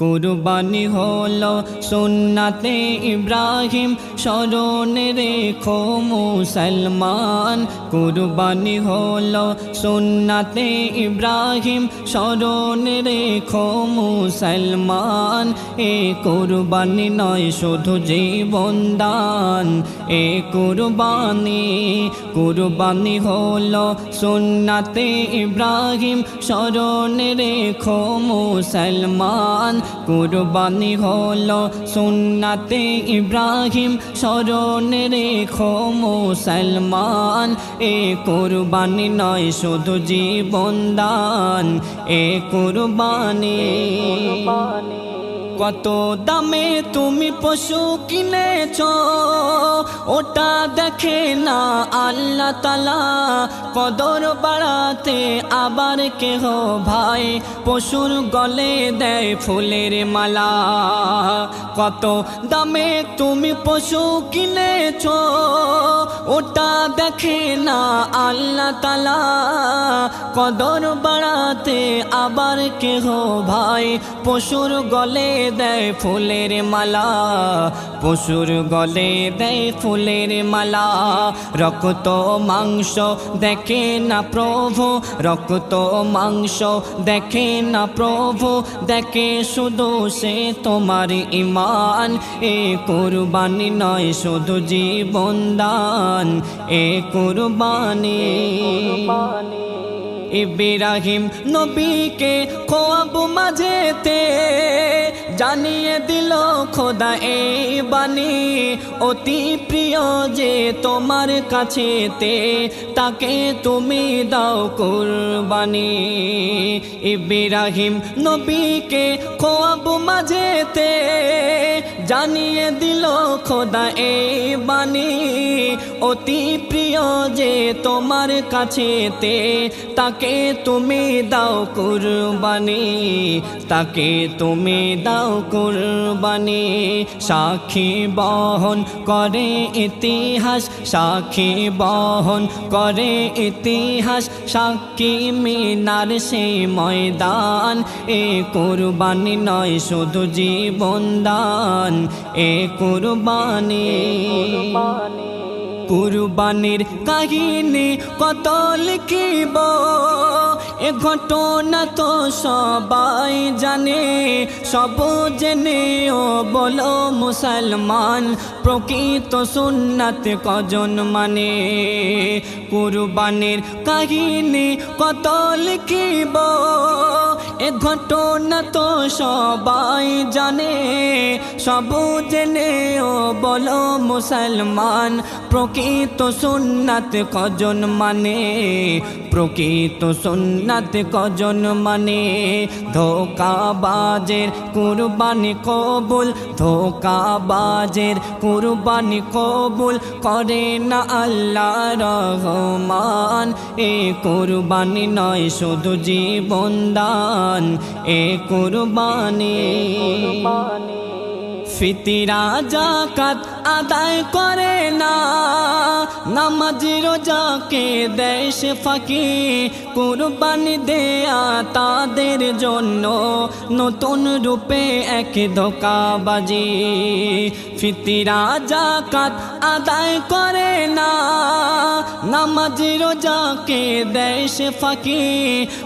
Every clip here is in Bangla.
কুরবানি হলো সুন্নাতে ইব্রাহিম, স্মরণে রেখো মুসলমান। কুরবানি হলো সুন্নাতে ইব্রাহিম, স্মরণে রেখো মুসলমান। এ কুরবানি নয় শুধু জীবন দান, এ কুরবানি। কুরবানি হলো সুন্নাতে ইব্রাহিম, স্মরণে রেখো মুসলমান। কুরবানি হলো সুন্নাতে ইব্রাহিম, স্মরণ রেখো মুসলমান। এ কুরবানি নয়, শুধু জীবন দান। এ কুরবানি। কত দামে তুমি পশু কিনেছ? ওটা দেখে না আল্লাহ তালা কদর বাড়াতে আবার কেহ ভাই? পশুর গলে দেয় ফুলের মালা। কত দামে তুমি পশু কিনেছ? ওটা দেখে না আল্লাহ তালা কদর বাড়াতে আবার কেহ ভাই? পশুর গলে দেয় ফুলের মালা, পশুর গলে দেয় ফুলের মালা। রক্ত মাংস দেখে না প্রভু, রক্ত মাংস দেখে না প্রভু। দেখে শুধু সে তোমার ইমান এ কুরবানি নয় শুধু জীবন দান। এ কুরবানি ইব্রাহিম নবীকে খোয়াব মাঝেতে জানিয়ে দিল খোদা এই বাণী। অতি প্রিয় যে তোমার কাছেতে, তাকে তুমি দাও কুরবানি। ইব্রাহিম নবীকে খোয়াব মাঝেতে জানিয়ে দিল খোদা এই বাণী। অতি প্রিয় যে তোমার কাছেতে, তাকে তুমি দাও কুরবানি। তাকে তুমি দাও কুরবানি, সাক্ষী বহন করে ইতিহাস, সাক্ষী বহন করে ইতিহাস, সাক্ষী মিনার সে ময়দান। এ কুরবানি নয় শুধু জীবন দান, এ কুরবানি। কুরবানির কাহিনী কত লিখিব? এ ঘটনা তো সবাই জানে, সব জেনে ও বলো মুসলমান, প্রকৃত সুন্নাত কজন মানে? কুরবানির কাহিনী কত লিখিব? এ ঘটনা তো সবাই জানে, সব জেনে ও বলো মুসলমান, প্রকৃত সুন্নাত কজন মানে? প্রকৃত সুন্নাত কজন মানে? ধোকাবাজের কুরবানি কবুল, ধোকাবাজের কুরবানি কবুল করে না আল্লাহ রহমান। এ কুরবানি নয় শুধু জীবন দান, এ কুরবানি। ফিতিরা জাকাত আদায় করে না। নামাজ রোজাকে দেশ ফাঁকি, কুরবানি দেয়া তাদের জন্য নতুন রূপে এক ধোকাবাজি। ফিতিরা জাকাত আদায় করে না। নামাজ রোজাকে দেশ ফাঁকি,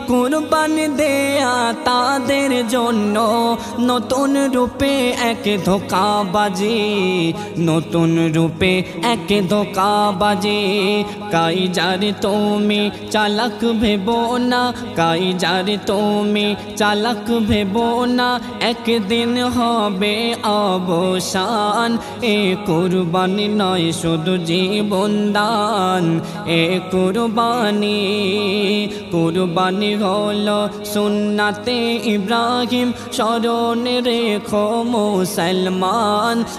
কুরবানি দেয়া তাদের জন্য নতুন রূপে এক ধোকাবাজি নতুন রূপে এক ধোকাবাজি কাই যার তুমি চালাক ভেব না, কাই যার তুমি চালাক ভেব না, একদিন হবে অবসান, এ কুরবানি নয় শুধু জীবন দান, এ কুরবানি। কুরবানি হলো সুন্নাতে ইব্রাহিম, স্মরণে রেখো মুসলমান।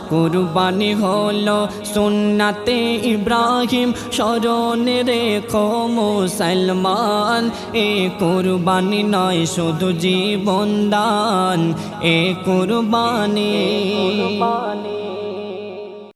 কুরবানি হলো সুন্নাতে ইব্রাহিম, স্মরণে রেখো মুসলমান। এ কুরবানি নয়, শুধু জীবন দান এ কুরবানি